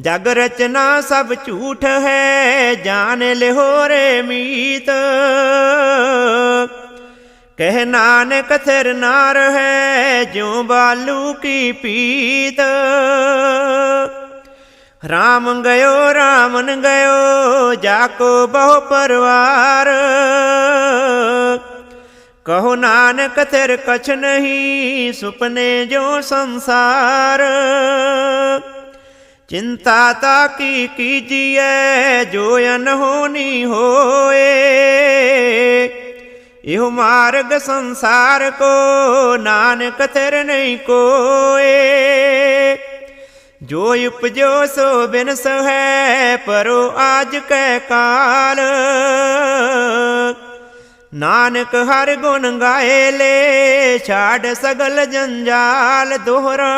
ਜਗ ਰਚਨਾ ਸਭ ਝੂਠ ਹੈ, ਜਾਣ ਲਿਓ ਰੇ ਮੀਤ। ਕਹਿ ਨਾਨਕ ਥਿਰ ਨਾਰ ਹੈ, ਜਿਉ ਬਾਲੂ ਕੀ ਪੀਤ। ਰਾਮ ਗਇਓ ਰਾਮਨ ਗਇਓ, ਜਾਕੋ ਬਹੁ ਪਰਵਾਰ। ਕਹੋ ਨਾਨਕ ਤੇਰ ਕਛ ਨਹੀਂ, ਸੁਪਨੇ ਜੋ ਸੰਸਾਰ। ਚਿੰਤਾ ਤਾ ਕੀ ਕੀਜੀਐ, ਜੋ ਅਨਹੋਨੀ ਹੋਏ। ਇਹੋ ਮਾਰਗ ਸੰਸਾਰ ਕੋ, ਨਾਨਕ ਤੇਰ ਨਹੀਂ ਕੋਏ। ਜੋ ਉਪਜੋ ਸੋ ਬਿਨਸ ਹੈ ਪਰੋ ਆਜ ਕੈ ਕਾਲ। ਨਾਨਕ ਹਰ ਗੁਣ ਗਾਏ ਲੈ, ਛਾੜ ਸਗਲ ਜੰਜਾਲ ਦੋਹਰਾ।